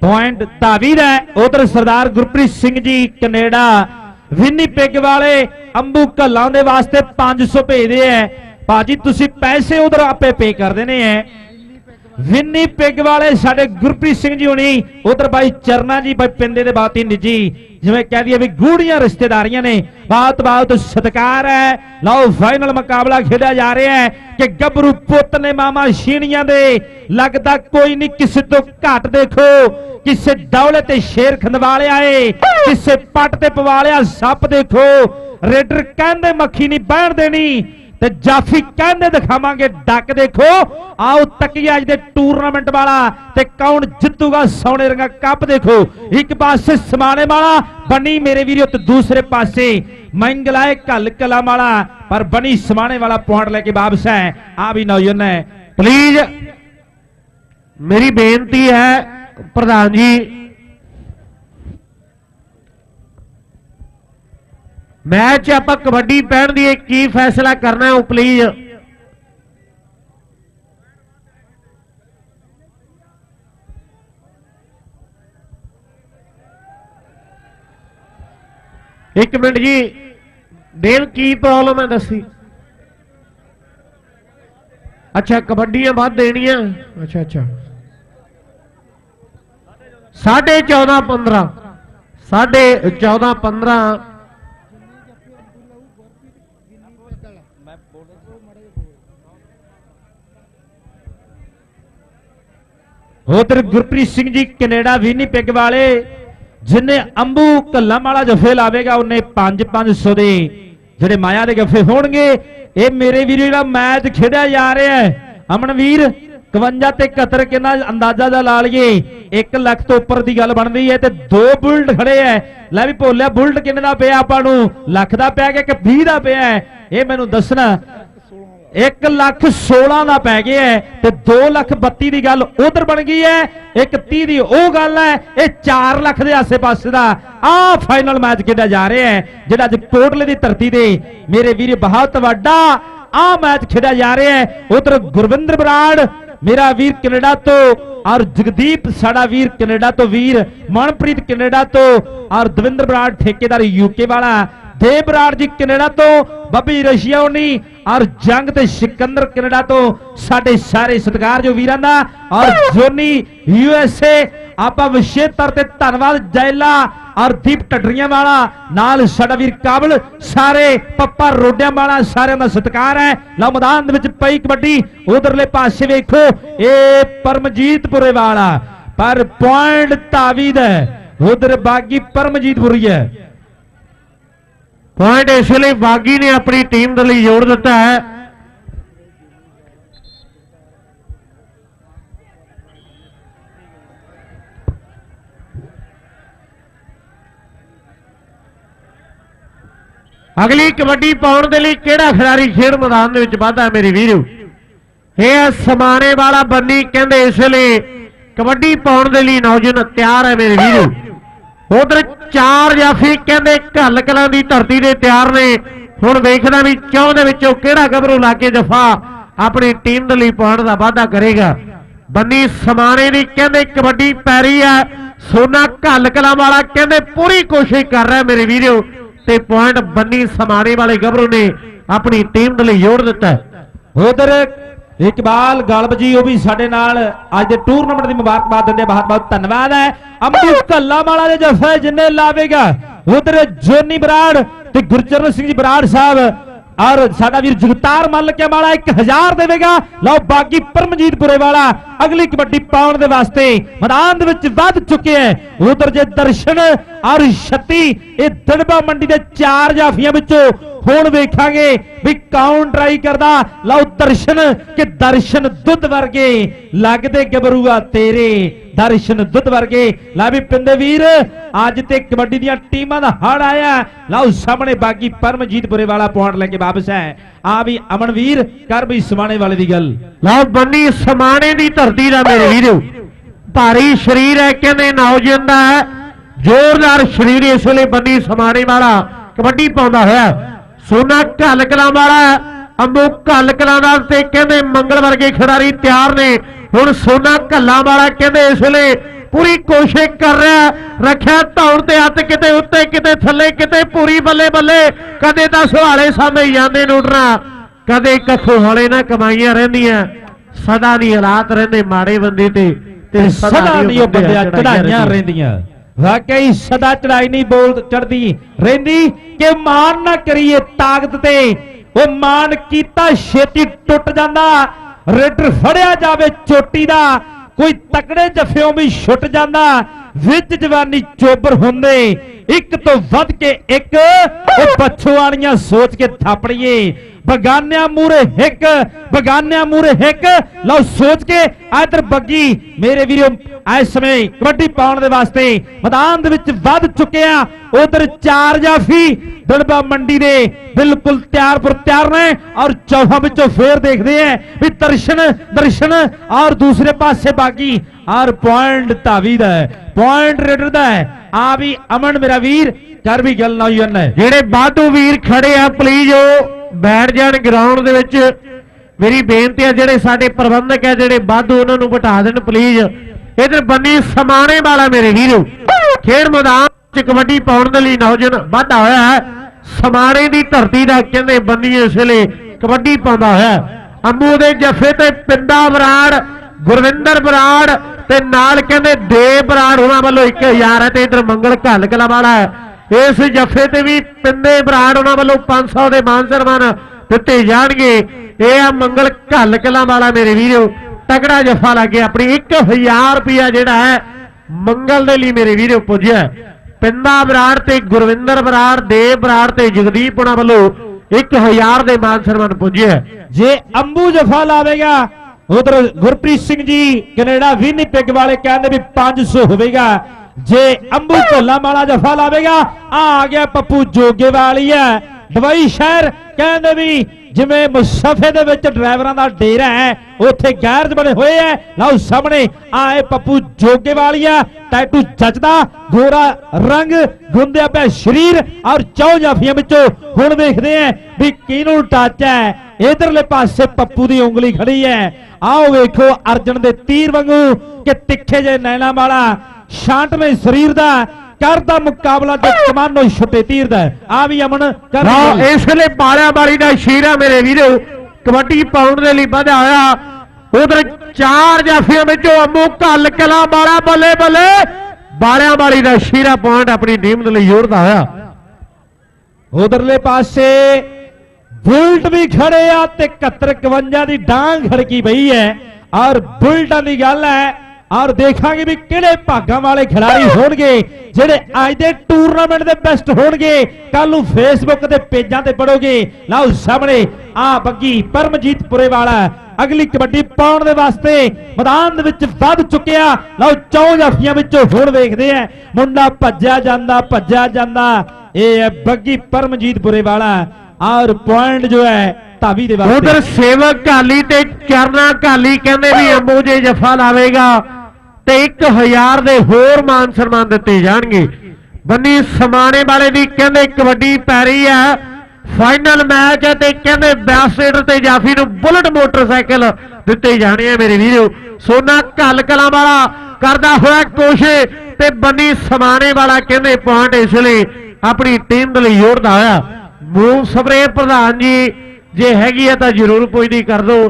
ਪੁਆਇੰਟ ਧਾਵੀ ਦਾ ਉਧਰ ਸਰਦਾਰ ਗੁਰਪ੍ਰੀਤ ਸਿੰਘ ਜੀ, ਕੈਨੇਡਾ। ਵਿਨੀਪੈਗ ਵਾਲੇ ਅੰਬੂ ਕੱਲਾਂ ਦੇ ਵਾਸਤੇ 500 ਭੇਜਦੇ ਐ ਭਾਜੀ, ਤੁਸੀਂ ਪੈਸੇ ਉਧਰ ਆਪੇ ਪੇ ਕਰ ਦੇਣੇ ਐ ਵਿਨੀਪੈਗ ਵਾਲੇ ਸਾਡੇ ਗੁਰਪ੍ਰੀਤ ਸਿੰਘ ਜੀ ਹੁਣੀ, ਉਧਰ ਬਾਈ ਚਰਨਾ ਜੀ, ਬਾਈ ਪਿੰਦੇ ਦੇ ਬਾਤੀ ਨਿੱਜੀ, ਜਿਵੇਂ ਕਹਿ ਦਈਏ ਵੀ ਗੂੜੀਆਂ ਰਿਸ਼ਤੇਦਾਰੀਆਂ ਨੇ। ਬਾਤ ਬਾਤ ਸਤਕਾਰ ਹੈ। ਲਓ ਫਾਈਨਲ ਮੁਕਾਬਲਾ ਖੇਡਿਆ ਜਾ ਰਿਹਾ ਹੈ ਕਿ ਗੱਭਰੂ ਪੁੱਤ ਨੇ ਮਾਮਾ ਸ਼ੀਣੀਆਂ ਦੇ। ਲੱਗਦਾ ਕੋਈ ਨਹੀਂ ਕਿਸੇ ਤੋਂ ਘੱਟ ਦੇਖੋ। ਕਿਸੇ ਡੌਲੇ ਤੇ ਸ਼ੇਰ ਖੰਦਵਾਲਿਆ ਏ ਕਿਸੇ ਪੱਟ ਤੇ ਪਵਾਲਿਆ ਸੱਪ ਦੇਖੋ। ਰੇਡਰ ਕਹਿੰਦੇ ਮੱਖੀ ਨਹੀਂ, ਬਹਿਣ ਦੇਣੀ। ਤੇ ਜਾਫੀ ਕਹਿੰਦੇ ਦਿਖਾਵਾਂਗੇ ਡੱਕ ਦੇਖੋ ਆਓ ਤੱਕੀਆ ਅੱਜ ਦੇ ਟੂਰਨਾਮੈਂਟ ਵਾਲਾ ਤੇ ਕੌਣ ਜਿੱਤੂਗਾ ਸੋਨੇ ਰੰਗਾ ਕੱਪ ਦੇਖੋ ਇੱਕ ਪਾਸੇ ਸਮਾਣੇ ਵਾਲਾ ਬਣੀ ਮੇਰੇ ਵੀਰੋ ਤੇ ਦੂਸਰੇ ਪਾਸੇ ਮੰਗਲਾਏ ਘੱਲ ਕਲਾ ਵਾਲਾ ਪਰ ਬਣੀ ਸਮਾਣੇ ਵਾਲਾ ਪੁਆਇੰਟ ਲੈ ਕੇ ਵਾਪਸ ਹੈ ਆ ਵੀ ਨੌਜਵਾਨ ਹੈ ਪਲੀਜ਼ ਮੇਰੀ ਬੇਨਤੀ ਹੈ ਪ੍ਰਧਾਨ ਜੀ ਮੈਚ ਆਪਾਂ ਕਬੱਡੀ ਪਹਿਣ ਦੀ ਕੀ ਫੈਸਲਾ ਕਰਨਾ ਹੈ ਉਹ ਪਲੀਜ਼ ਇੱਕ ਮਿੰਟ ਜੀ ਦੇਵ ਕੀ ਪ੍ਰੋਬਲਮ ਹੈ ਦੱਸੀ। ਅੱਛਾ ਕਬੱਡੀਆਂ ਵੱਧ ਦੇਣੀਆਂ। ਅੱਛਾ ਅੱਛਾ। ਸਾਢੇ 14 15 ਸਾਢੇ 14 15 ਉਧਰ ਗੁਰਪ੍ਰੀਤ ਸਿੰਘ ਜੀ ਕੈਨੇਡਾ ਵਿਨੀਪੈਗ ਵਾਲੇ, ਜਿਨੇ ਅੰਬੂ ਕੱਲਮ ਵਾਲਾ ਜਫੇ ਲਾਵੇਗਾ ਉਹਨੇ 5-500 ਦੇ ਜਿਹੜੇ ਮਾਇਆ ਦੇ ਜਫੇ ਹੋਣਗੇ। ਇਹ ਮੇਰੇ ਵੀਰ ਜਿਹੜਾ ਮੈਚ ਖੇਡਿਆ ਜਾ ਰਿਹਾ ਹੈ। ਅਮਨਵੀਰ 51 ਤੇ 71 ਕਿੰਨਾ ਅੰਦਾਜ਼ਾ ਦਾ ਲਾ ਲਈਏ। 1 ਲੱਖ ਤੋਂ ਉੱਪਰ ਦੀ ਗੱਲ ਬਣਦੀ ਹੈ ਤੇ ਦੋ ਬੁਲਟ ਖੜੇ ਐ ਲੈ ਵੀ ਭੋਲਿਆ, ਬੁਲਟ ਕਿੰਨੇ ਦਾ ਪਿਆ ਆਪਾਂ ਨੂੰ? ਲੱਖ ਦਾ ਪਿਆ ਕਿ 20 ਦਾ ਪਿਆ ਇਹ ਮੈਨੂੰ ਦੱਸਣਾ। 1 ਲੱਖ 16 ਦਾ ਪੈ ਗਿਆ ਹੈ ਤੇ 2 ਲੱਖ 32 ਦੀ ਗੱਲ ਉਧਰ ਬਣ ਗਈ ਹੈ 1 30 ਦੀ ਉਹ ਗੱਲ ਹੈ, ਇਹ 4 ਲੱਖ ਦੇ ਆਸੇ-ਪਾਸੇ ਦਾ ਆ ਫਾਈਨਲ ਮੈਚ ਖੇਡਿਆ ਜਾ ਰਿਹਾ ਹੈ, ਜਿਹੜਾ ਅੱਜ ਕੋਟਲੇ ਦੀ ਧਰਤੀ ਤੇ ਮੇਰੇ ਵੀਰ ਬਹੁਤ ਵੱਡਾ ਆ ਮੈਚ ਖੇਡਿਆ ਜਾ ਰਿਹਾ ਹੈ। ਉਧਰ ਗੁਰਵਿੰਦਰ ਬਰਾੜ, ਮੇਰਾ ਵੀਰ ਕੈਨੇਡਾ ਤੋਂ, ਔਰ ਜਗਦੀਪ, ਸਾਡਾ ਵੀਰ ਕੈਨੇਡਾ ਤੋਂ ਵੀਰ ਮਨਪ੍ਰੀਤ ਕੈਨੇਡਾ ਤੋਂ, ਔਰ ਦਵਿੰਦਰ ਬਰਾੜ ਠੇਕੇਦਾਰ ਯੂਕੇ ਵਾਲਾ। ਦੇਵ ਬਰਾੜ ਜੀ ਕੈਨੇਡਾ ਤੋਂ, ਬੱਬੀ ਰਸ਼ੀਆ ਉਨੀ ਔਰ ਜੰਗ ਤੇ ਸਿਕੰਦਰ ਕੈਨੇਡਾ ਤੋਂ ਸਾਡੇ ਸਾਰੇ ਸਤਿਕਾਰ ਜੋ ਵੀਰਾਂ ਦਾ ਔਰ ਜੋਨੀ ਯੂ ਐਸ ਏ ਆਪਾਂ ਵਿਸ਼ੇਸ਼ ਤੌਰ ਤੇ ਧੰਨਵਾਦ ਜੈਲਾ ਔਰ ਦੀਪ ਟੱਡਰੀਆਂ ਵਾਲਾ ਨਾਲ ਸਾਡਾ ਵੀਰ ਕਾਬਲ ਸਾਰੇ ਪੱਪਾ ਰੋਡਿਆਂ ਵਾਲਾ ਸਾਰਿਆਂ ਦਾ ਸਤਿਕਾਰ ਹੈ। ਲਓ ਮੈਦਾਨ ਦੇ ਵਿੱਚ ਪਈ ਕਬੱਡੀ ਉਧਰਲੇ ਪਾਸੇ ਵੇਖੋ ਇਹ ਪਰਮਜੀਤਪੁਰੇ ਵਾਲਾ ਪਰ ਪੁਆਇੰਟ ਤਾਵੀਦ ਹੈ। ਉਧਰ ਬਾਗੀ ਪਰਮਜੀਤਪੁਰੀ ਹੈ। ਪੁਆਇੰਟ ਇਸ ਲਈ ਬਾਗੀ ਨੇ ਆਪਣੀ ਟੀਮ ਦੇ ਲਈ ਜੋੜ ਦਿੱਤਾ ਹੈ। ਅਗਲੀ ਕਬੱਡੀ ਪਾਉਣ ਦੇ ਲਈ ਕਿਹੜਾ ਖਿਡਾਰੀ ਖੇਡ ਮੈਦਾਨ ਦੇ ਵਿੱਚ ਵਾਧਾ ਹੈ ਮੇਰੇ ਵੀਰੋ? ਇਹ ਆ ਸਮਾਣੇ ਵਾਲਾ ਬੰਨੀ ਕਹਿੰਦੇ ਇਸ ਲਈ ਕਬੱਡੀ ਪਾਉਣ ਦੇ ਲਈ ਨੌਜਵਾਨ ਤਿਆਰ ਹੈ ਮੇਰੇ ਵੀਰੋ। ਉਧਰ ਚਾਰ ਜਾਫੀ ਕਹਿੰਦੇ ਘੱਲ ਕਲਾਂ ਦੀ ਧਰਤੀ ਦੇ ਤਿਆਰ ਨੇ। ਹੁਣ ਵੇਖਦਾ ਵੀ ਚੌਂ ਦੇ ਵਿੱਚੋਂ ਕਿਹੜਾ ਗੱਭਰੂ ਲਾ ਕੇ ਜਫਾ ਆਪਣੀ ਟੀਮ ਦੇ ਲਈ ਪੁਆਇੰਟ ਦਾ ਵਾਅਦਾ ਕਰੇਗਾ। ਬੰਨੀ ਸਮਾਣੇ ਦੀ ਕਹਿੰਦੇ ਕਬੱਡੀ ਪੈਰੀ ਹੈ ਸੋਨਾ ਘੱਲ ਕਲਾਂ ਵਾਲਾ ਕਹਿੰਦੇ ਪੂਰੀ ਕੋਸ਼ਿਸ਼ ਕਰ ਰਿਹਾ ਮੇਰੇ ਵੀਰੋ, ਤੇ ਪੁਆਇੰਟ ਬੰਨੀ ਸਮਾਣੇ ਵਾਲੇ ਗੱਭਰੂ ਨੇ ਆਪਣੀ ਟੀਮ ਦੇ ਲਈ ਜੋੜ ਦਿੱਤਾ। ਉਧਰ ਇਕਬਾਲ ਗਲਬ ਜੀ, ਉਹ ਵੀ ਸਾਡੇ ਨਾਲ ਅੱਜ ਦੇ ਟੂਰਨਾਮੈਂਟ ਦੀ ਮੁਬਾਰਕਬਾਦ ਦਿੰਦੇ ਬਹੁਤ ਬਹੁਤ ਧੰਨਵਾਦ ਹੈ। ਅੰਬੂ ਕੱਲਾ ਵਾਲਾ ਦੇ ਜਫੇ ਜਿੰਨੇ ਲਾਵੇਗਾ, ਉਧਰ ਜੋਨੀ ਬਰਾੜ ਤੇ ਗੁਰਚਰਨ ਸਿੰਘ ਜੀ ਬਰਾੜ ਸਾਹਿਬ ਔਰ ਸਾਡਾ ਵੀਰ ਜਗਤਾਰ ਮੱਲ ਕੇ ਵਾਲਾ 1000 ਦੇਵੇਗਾ। ਲਓ ਬਾਕੀ ਪਰਮਜੀਤਪੁਰੇ ਵਾਲਾ, ਅਗਲੀ ਕਬੱਡੀ ਪਾਉਣ ਦੇ ਵਾਸਤੇ ਮੈਦਾਨ ਦੇ ਵਿੱਚ ਵੱਧ ਚੁੱਕੇ ਹੈ। ਉਧਰ ਜੇ ਦਰਸ਼ਨ ਔਰ 36 ਇਹ ਦੜਬਾ ਮੰਡੀ ਦੇ ਚਾਰ ਜਾਫੀਆਂ ਵਿੱਚੋਂ ਹੁਣ ਵੇਖਾਂਗੇ ਵੀ ਕੌਣ ਟਰਾਈ ਕਰਦਾ। ਲਓ ਦਰਸ਼ਨ, ਕਿ ਦਰਸ਼ਨ ਦੁੱਧ ਵਰਗੇ ਲੱਗਦੇ ਗਬਰੂਆ ਤੇਰੇ। ਦਰਸ਼ਨ ਦੁੱਧ ਵਰਗੇ। ਲੈ ਵੀ ਪਿੰਦੇ ਵੀਰ, ਅੱਜ ਤੇ ਕਬੱਡੀ ਦੀਆਂ ਟੀਮਾਂ ਦਾ ਹੜ ਆਇਆ ਲਓ ਸਾਹਮਣੇ ਬਾਗੀ ਪਰਮਜੀਤ ਵਾਲਾ ਪੁਆਇੰਟ ਲੈ ਕੇ ਵਾਪਸ ਹੈ। ਆ ਵੀ ਅਮਨ ਕਰ ਵੀ ਸਮਾਣੇ ਵਾਲੇ ਦੀ ਗੱਲ। ਲਓ ਬੰਨੀ ਸਮਾਣੇ ਦੀ ਧਰਤੀ ਦਾ ਮੇਰੇ ਵੀਰੋ। ਭਾਰੀ ਸਰੀਰ ਹੈ, ਕਹਿੰਦੇ ਨੌਜਵਾਨ ਦਾ ਜ਼ੋਰਦਾਰ ਸਰੀਰ ਇਸ ਵੇਲੇ ਬੰਨੀ ਸਮਾਣੇ ਵਾਲਾ ਕਬੱਡੀ ਪਾਉਂਦਾ ਹੋਇਆ ਸੋਨਾ ਘੱਲ ਕਲਾਂ ਵਾਲਾ ਅੰਬੂ ਘਲ ਕਲਾਂ ਦਾ ਤੇ ਕਹਿੰਦੇ ਮੰਗਲ ਵਰਗੇ ਖਿਡਾਰੀ ਤਿਆਰ ਨੇ। ਹੁਣ ਸੋਨਾ ਘੱਲਾਂ ਵਾਲਾ ਕਹਿੰਦੇ ਇਸ ਵੇਲੇ ਪੂਰੀ ਕੋਸ਼ਿਸ਼ ਕਰ ਰਿਹਾ। ਰੱਖਿਆ ਧੌਣ ਤੇ ਹੱਥ ਕਿਤੇ ਉੱਤੇ ਕਿਤੇ ਥੱਲੇ ਕਿਤੇ ਪੂਰੀ ਬੱਲੇ ਬੱਲੇ। ਕਦੇ ਤਾਂ ਸੁਹਾਲੇ ਸਾਹਮਣੇ ਜਾਂਦੇ ਨੂਡਰਾ ਕਦੇ ਕੱਖੋਂ ਹੌਲੇ ਨਾ ਕਮਾਈਆਂ ਰਹਿੰਦੀਆਂ। ਸਦਾ ਦੀ ਹਾਲਾਤ ਰਹਿੰਦੇ ਮਾੜੇ ਬੰਦੇ ਤੇ। ਤੇ ਸਦਾ ਨਹੀਂ ਉਹ ਬੰਦਿਆ ਚੜਾਈਆਂ ਰਹਿੰਦੀਆਂ। ਵਾਕਈ ਸਦਾ ਚੜਾਈ ਨਹੀਂ ਬੋਲ ਚੜਦੀ ਰਹਿੰਦੀ ਕਿ ਮਾਨ ਨਾ ਕਰੀਏ ਤਾਕਤ ਤੇ। ਉਹ ਮਾਨ ਕੀਤਾ ਛੇਤੀ ਟੁੱਟ ਜਾਂਦਾ। ਰੇਡਰ ਫੜਿਆ ਜਾਵੇ ਚੋਟੀ ਦਾ, ਕੋਈ ਤਕੜੇ ਜਫਿਓਂ ਵੀ ਛੁੱਟ ਜਾਂਦਾ, ਵਿੱਚ ਜਵਾਨੀ ਚੋਬਰ ਹੁੰਦੇ, ਇੱਕ ਤੋਂ ਵੱਧ ਕੇ ਇੱਕ, ਉਹ ਵਾਲੀਆਂ ਸੋਚ ਕੇ ਥਾਪੜੀਏ ਬਗਾਨਿਆਂ ਮੂਰੇ ਹਿੱਕ ਬਗਾਨਿਆਂ ਮੂਰੇ ਹਿੱਕ ਲਓ ਸੋਚ ਕੇ ਇਧਰ ਬੱਗੀ ਮੇਰੇ ਵੀਰੋ, ਇਸ ਸਮੇਂ ਕਬੱਡੀ ਪਾਉਣ ਦੇ ਵਾਸਤੇ ਮੈਦਾਨ ਦੇ ਵਿੱਚ ਵੱਧ ਚੁੱਕਿਆ ਉਧਰ ਚਾਰ ਜਾਫੀ ਦੜਬਾ ਮੰਡੀ ਦੇ ਬਿਲਕੁਲ ਤਿਆਰ ਤਿਆਰ ਨੇ ਔਰ ਚੌਹਾਂ ਵਿੱਚੋਂ ਫੇਰ ਦੇਖਦੇ ਆ ਵੀ ਦਰਸ਼ਨ ਦਰਸ਼ਨ ਔਰ ਦੂਸਰੇ ਪਾਸੇ ਬਾਗੀ ਔਰ ਪੁਆਇੰਟ ਧਾਵੀ ਦਾ ਪੁਆਇੰਟ ਰੇਡਰ ਦਾ ਹੈ। ਆ ਵੀ ਅਮਨ ਮੇਰਾ ਵੀਰ ਕਰ ਵੀ ਗੱਲ ਨਾ ਹੋਈ ਜਿਹੜੇ ਬਾਦੂ ਵੀਰ ਖੜੇ ਆ ਪਲੀਜ਼ ਉਹ ਬੈਠ ਜਾਣ ਗਰਾਊਂਡ ਦੇ ਵਿੱਚ। ਮੇਰੀ ਬੇਨਤੀ ਹੈ ਜਿਹੜੇ ਸਾਡੇ ਪ੍ਰਬੰਧਕ ਹੈ ਜਿਹੜੇ ਵਾਧੂ ਉਹਨਾਂ ਨੂੰ ਬਿਠਾ ਦੇਣ ਪਲੀਜ਼ ਇਧਰ ਬੰਨੀ ਸਮਾਣੇ ਵਾਲਾ ਮੇਰੇ ਵੀਰੋ। ਖੇਡ ਮੈਦਾਨ 'ਚ ਕਬੱਡੀ ਪਾਉਣ ਦੇ ਲਈ ਨੌਜਵਾਨ ਵਾਧਾ ਹੋਇਆ ਹੈ। ਸਮਾਣੇ ਦੀ ਧਰਤੀ ਦਾ ਕਹਿੰਦੇ ਬੰਨੀ ਇਸ ਵੇਲੇ ਕਬੱਡੀ ਪਾਉਂਦਾ ਹੋਇਆ ਹੈ। ਅੰਬੂ ਦੇ ਜੱਫੇ ਤੇ ਪਿੰਡਾ ਬਰਾੜ, ਗੁਰਵਿੰਦਰ ਬਰਾੜ ਤੇ ਨਾਲ ਕਹਿੰਦੇ ਦੇਵ ਬਰਾੜ ਉਹਨਾਂ ਵੱਲੋਂ 1000 ਹੈ ਤੇ ਇਧਰ ਮੰਗਲ ਘੱਲ ਕਲਾ ਵਾਲਾ ਹੈ। ਇਸ ਜੱਫੇ ਤੇ ਵੀ ਪਿੰਦੇ ਬਰਾੜ ਉਹਨਾਂ ਵੱਲੋਂ 500 ਦੇ ਮਾਨ ਸਨਮਾਨ ਦਿੱਤੇ ਜਾਣਗੇ। ਇਹ ਆ ਮੰਗਲ ਘੱਲ ਕਲਾਂ ਵਾਲਾ ਮੇਰੇ ਵੀਰੋ ਤਗੜਾ ਜੱਫਾ ਲੱਗੇ ਆਪਣੀ 1000 ਰੁਪਿਆ ਜਿਹੜਾ ਹੈ, ਮੰਗਲ ਦੇ ਲਈ ਮੇਰੇ ਵੀਰੋ ਪੁੱਜਿਆ ਪਿੰਦਾ ਬਰਾੜ ਤੇ ਗੁਰਵਿੰਦਰ ਬਰਾੜ, ਦੇਵ ਬਰਾੜ ਤੇ ਜਗਦੀਪ ਉਹਨਾਂ ਵੱਲੋਂ 1000 ਦੇ ਮਾਨ ਸਨਮਾਨ ਪੁੱਜਿਆ ਜੇ ਅੰਬੂ ਜਫਾ ਲਾਵੇਗਾ, ਉਧਰ ਗੁਰਪ੍ਰੀਤ ਸਿੰਘ ਜੀ ਕੈਨੇਡਾ ਪਿੱਗ ਵਾਲੇ ਕਹਿੰਦੇ ਵੀ 500 ਹੋਵੇਗਾ। ਜੇ ਅੰਬੂ ਢੋਲਾ ਵਾਲਾ ਜਫਾ ਲਾਵੇਗਾ ਆ ਆ ਗਿਆ ਪੱਪੂ ਜੋਗੇ ਵਾਲੀ ਹੈ। ਦਵਾਈ ਸ਼ਹਿਰ ਕਹਿੰਦੇ ਵੀ ਜਿਵੇਂ ਮੁਸਫੇ ਦੇ ਵਿੱਚ ਡਰਾਈਵਰਾਂ ਦਾ ਡੇਰਾ ਹੈ, ਉੱਥੇ ਗੈਰਜ ਬਣੇ ਹੋਏ ਐ ਲਓ ਸਾਹਮਣੇ ਆਏ ਪੱਪੂ ਜੋਗੇ ਵਾਲੀਆ ਟੈਟੂ ਜੱਜਦਾ, ਗੋਰਾ ਰੰਗ ਗੁੰਦਿਆ ਪਿਆ ਸਰੀਰ ਔਰ ਚੌ ਜਾਫੀਆਂ ਵਿੱਚੋਂ ਹੁਣ ਵੇਖਦੇ ਐ ਵੀ ਕਿਹਨੂੰ ਟੱਚ ਹੈ। ਇਧਰਲੇ ਪਾਸੇ ਪੱਪੂ ਦੀ ਉਂਗਲੀ ਖੜੀ ਹੈ। ਆਓ ਵੇਖੋ ਅਰਜਨ ਦੇ ਤੀਰ ਵਾਂਗੂ ਕਿ ਤਿੱਖੇ ਜੇ ਨੈਣਾ ਵਾਲਾ ਸ਼ਾਂਤਮਈ ਸਰੀਰ ਦਾ ਕਰਦਾ ਮੁਕਾਬਲਾ ਤੇ ਕਮਾਨੋ ਛੁੱਟੇ ਤੀਰ ਦਾ ਆ ਵੀ ਅਮਨ ਕਰ ਇਸ ਵੇਲੇ ਬਾਲਿਆਂ ਵਾਲੀ ਦਾ ਸ਼ੀਰਾ ਮੇਰੇ ਵੀਰੋ। ਕਬੱਡੀ ਪਾਉਣ ਦੇ ਲਈ ਵਧਿਆ ਹੋਇਆ। ਉਧਰ ਚਾਰ ਜਾਫੀਆਂ ਵਿੱਚੋਂ ਅੰਮੂ ਘੱਲ ਕਲਾ ਵਾਲਾ ਬੱਲੇ ਬੱਲੇ। ਬਾਲਿਆਂ ਵਾਲੀ ਦਾ ਸ਼ੀਰਾ ਪੁਆਇੰਟ ਆਪਣੀ ਟੀਮ ਦੇ ਲਈ ਜੋੜਦਾ ਹੋਇਆ। ਉਧਰਲੇ ਪਾਸੇ ਬੁਲਟ ਵੀ ਖੜੇ ਆ ਤੇ 71 51 ਦੀ ਡਾਂਗ ਖੜਕੀ ਪਈ ਹੈ। ਔਰ ਬੁਲਟਾਂ ਦੀ ਗੱਲ ਹੈ ਔਰ ਦੇਖਾਂਗੇ ਵੀ ਕਿਹੜੇ ਭਾਗਾਂ ਵਾਲੇ ਖਿਡਾਰੀ ਹੋਣਗੇ ਜਿਹੜੇ ਅੱਜ ਦੇ ਟੂਰਨਾਮੈਂਟ ਦੇ ਬੈਸਟ ਹੋਣਗੇ। ਕੱਲ ਨੂੰ ਫੇਸਬੁੱਕ ਤੇ ਪੇਜਾਂ ਤੇ ਪੜੋਗੇ। ਲਓ ਸਾਹਮਣੇ ਆ ਬੱਗੀ ਪਰਮਜੀਤ ਪੁਰੇ ਵਾਲਾ ਅਗਲੀ ਕਬੱਡੀ ਪਾਉਣ ਦੇ ਵਾਸਤੇ ਮੈਦਾਨ ਦੇ ਵਿੱਚ ਵੱਧ ਚੁੱਕਿਆ। ਲਓ ਚੌਂ ਜਾਫੀਆਂ ਵਿੱਚੋਂ ਹੁਣ ਵੇਖਦੇ ਆ। ਮੁੰਡਾ ਭੱਜਿਆ ਜਾਂਦਾ ਭੱਜਿਆ ਜਾਂਦਾ। ਇਹ ਹੈ ਬੱਗੀ ਪਰਮਜੀਤ ਪੁਰੇ ਵਾਲਾ ਔਰ ਪੁਆਇੰਟ ਜੋ ਹੈ ਧਾਵੀ ਦੇ ਵਾਸਤੇ। ਉਧਰ ਸੇਵਕ ਕਾਲੀ ਤੇ ਚਰਨਾ ਕਾਲੀ ਕਹਿੰਦੇ ਵੀ ਅੰਬੂ ਜੇ ਜਫਾ ਲਾਵੇਗਾ। ਤੇ 1000 ਦੇ ਹੋਰ ਮਾਨ ਸਨਮਾਨ ਦਿੱਤੇ ਜਾਣਗੇ। ਬੰਨੀ ਸਮਾਣੇ ਵਾਲੇ ਦੀ ਕਹਿੰਦੇ ਕਬੱਡੀ ਪੈ ਰਹੀ ਹੈ। ਫਾਈਨਲ ਮੈਚ ਹੈ ਤੇ ਕਹਿੰਦੇ ਬੈਸਟਰ ਤੇ ਜਾਫੀ ਨੂੰ ਬੁਲਟ ਮੋਟਰਸਾਈਕਲ ਦਿੱਤੇ ਜਾਣੇ ਆ ਮੇਰੇ ਵੀਰੋ। ਸੋਨਾ ਘੱਲ ਕਲਾਂ ਵਾਲਾ ਕਰਦਾ ਹੋਇਆ ਕੋਸ਼ਿਸ਼ ਤੇ ਬੰਨੀ ਸਮਾਣੇ ਵਾਲਾ ਕਹਿੰਦੇ ਪੁਆਇੰਟ ਇਸ ਲਈ ਆਪਣੀ ਟੀਮ ਦੇ ਲਈ ਜੋੜਦਾ ਹੋਇਆ। ਮੂਵ ਸਪਰੇ ਪ੍ਰਧਾਨ ਜੀ, ਜੇ ਹੈਗੀ ਹੈ ਤਾਂ ਜ਼ਰੂਰ ਪੁੱਛਦੀ ਕਰ ਦਿਓ।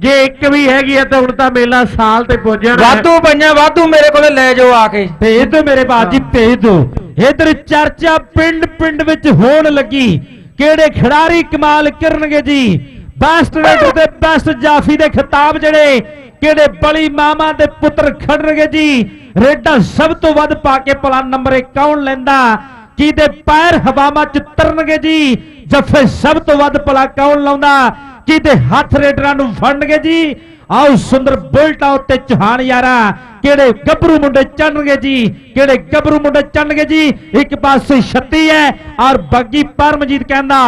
ਜੇ ਇੱਕ ਵੀ ਹੈਗੀ ਆ ਤਾਂ ਹੁਣ ਤਾਂ ਮੇਲਾ ਸਾਲ ਤੇ ਪੁੱਜ ਜਾਣਾ ਹੈ। ਵਾਧੂ ਪਈਆਂ ਵਾਧੂ ਮੇਰੇ ਕੋਲੇ ਲੈ ਜਾਓ ਆ ਕੇ। ਭੇਜ ਦਿਓ ਮੇਰੇ ਬਾਜੀ ਭੇਜ ਦਿਓ। ਇਧਰ ਚਰਚਾ ਪਿੰਡ ਪਿੰਡ ਵਿੱਚ ਹੋਣ ਲੱਗੀ। ਕਿਹੜੇ ਖਿਡਾਰੀ ਕਮਾਲ ਕਰਨਗੇ ਜੀ? ਬੈਸਟ ਰੇਡਰ ਤੇ ਬੈਸਟ ਜਾਫੀ ਦੇ ਖਿਤਾਬ ਜਿਹੜੇ ਕਿਹੜੇ ਬਲੀ ਮਾਮਾ ਦੇ ਪੁੱਤਰ ਖੜਨਗੇ ਜੀ? ਰੇਡਾਂ ਸਭ ਤੋਂ ਵੱਧ ਪਾ ਕੇ ਪਲਾਨ ਨੰਬਰ 1 ਕੌਣ ਲੈਂਦਾ? ਕਿਹਦੇ ਪੈਰ ਹਵਾਵਾਂ ਚ ਤਰਨਗੇ ਜੀ? ਜੱਫੇ ਸਭ ਤੋਂ ਵੱਧ ਪਲਾ ਕੌਣ ਲਾਉਂਦਾ? ਕਿਤੇ ਹੱਥ ਰੇਡਰਾਂ ਨੂੰ ਫੜਨਗੇ ਜੀ? ਆਓ ਸੁੰਦਰ ਬੁਲਟਾ ਉੱਤੇ ਚੌਹਾਨ ਯਾਰਾ। ਕਿਹੜੇ ਗੱਭਰੂ ਮੁੰਡੇ ਚੜਨਗੇ ਜੀ? ਕਿਹੜੇ ਗੱਭਰੂ ਮੁੰਡੇ ਚੜਨਗੇ ਜੀ? ਇੱਕ ਪਾਸੇ 36 ਹੈ ਔਰ ਬੱਗੀ ਪਰਮਜੀਤ ਕਹਿੰਦਾ,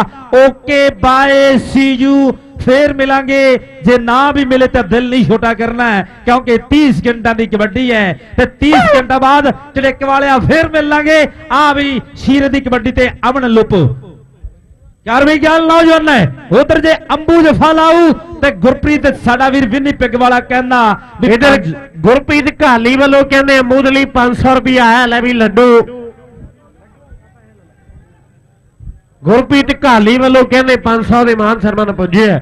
ਓਕੇ, ਬਾਏ ਸੀ ਯੂ ਫੇਰ ਮਿਲਾਂਗੇ। ਜੇ ਨਾ ਵੀ ਮਿਲੇ ਤਾਂ ਦਿਲ ਨਹੀਂ ਛੋਟਾ ਕਰਨਾ ਹੈ, ਕਿਉਂਕਿ 30 ਸਕਿੰਟਾਂ ਦੀ ਕਬੱਡੀ ਹੈ। ਤੇ 30 ਘੰਟਾ ਬਾਅਦ ਚੜੇਕ ਵਾਲਿਆ ਫੇਰ ਮਿਲਾਂਗੇ, ਆ ਵੀ ਸ਼ੀਰੇ ਦੀ ਕਬੱਡੀ ਤੇ ਅਮਨ ਲੁੱਪ। ਚਾਰਵੀਂ ਗੱਲ ਨੌਜਵਾਨ ਹੈ ਉਧਰ ਜੇ ਅੰਬੂ ਜਫਾ ਲਾਊ ਤੇ ਗੁਰਪ੍ਰੀਤ ਸਾਡਾ ਵੀਰ ਵਿੰਨੀ ਪਿੱਗ ਵਾਲਾ ਕਹਿੰਦਾ ਇਧਰ ਗੁਰਪ੍ਰੀਤ ਘਾਲੀ ਵੱਲੋਂ ਕਹਿੰਦੇ ਅਮੂਦ ਲਈ 500 ਰੁਪਇਆ ਆਇਆ ਲੈ ਵੀ ਲੱਡੂ। ਗੁਰਪ੍ਰੀਤ ਘਾਲੀ ਵੱਲੋਂ ਕਹਿੰਦੇ 500 ਦੇ ਮਾਨ ਸਨਮਾਨ ਪੁੱਜੇ ਹੈ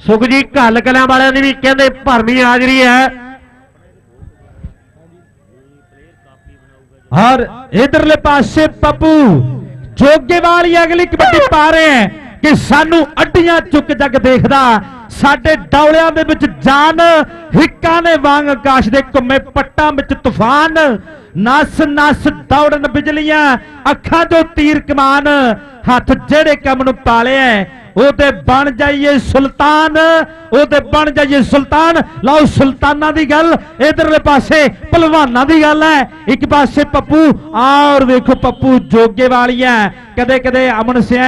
ਸੁਖਜੀਤ ਘੱਲ ਕਲਾਂ ਵਾਲਿਆਂ ਦੀ ਵੀ ਕਹਿੰਦੇ ਭਰਮੀ ਹਾਜ਼ਰੀ ਹੈ। ਔਰ ਇਧਰਲੇ ਪਾਸੇ ਪੱਪੂ ਜੋਗੇ ਵਾਲੀ ਅਗਲੀ ਕਬੱਡੀ ਪਾ ਰਹੇ ਹੈ ਕਿ ਸਾਨੂੰ ਅੱਡੀਆਂ ਚੁੱਕ ਜੱਗ ਦੇਖਦਾ। ਸਾਡੇ ਡੌਲਿਆਂ ਦੇ ਵਿੱਚ ਜਾਨ, ਹਿੱਕਾਂ ਨੇ ਵਾਂਗ ਆਕਾਸ਼ ਦੇ ਘੁੰਮੇ ਪੱਟਾਂ ਵਿੱਚ ਤੂਫਾਨ, ਨਸ ਨਸ ਦੌੜਨ ਬਿਜਲੀਆਂ, ਅੱਖਾਂ ਤੋਂ ਤੀਰ ਕਮਾਨ, ਹੱਥ ਜਿਹੜੇ ਕੰਮ ਨੂੰ ਪਾਲਿਆ ਉਹਦੇ ਬਣ ਜਾਈਏ ਸੁਲਤਾਨ ਉਹਦੇ ਬਣ ਜਾਈਏ ਸੁਲਤਾਨ। ਲਓ ਸੁਲਤਾਨਾਂ ਦੀ ਗੱਲ ਇਧਰਲੇ ਪਾਸੇ ਪਹਿਲਵਾਨਾਂ ਦੀ ਗੱਲ ਹੈ। ਇੱਕ ਪਾਸੇ ਪੱਪੂ ਔਰ ਵੇਖੋ ਪੱਪੂ ਜੋਗੇ ਵਾਲੀਆ ਕਦੇ ਕਦੇ ਅਮਨ ਸਿਆ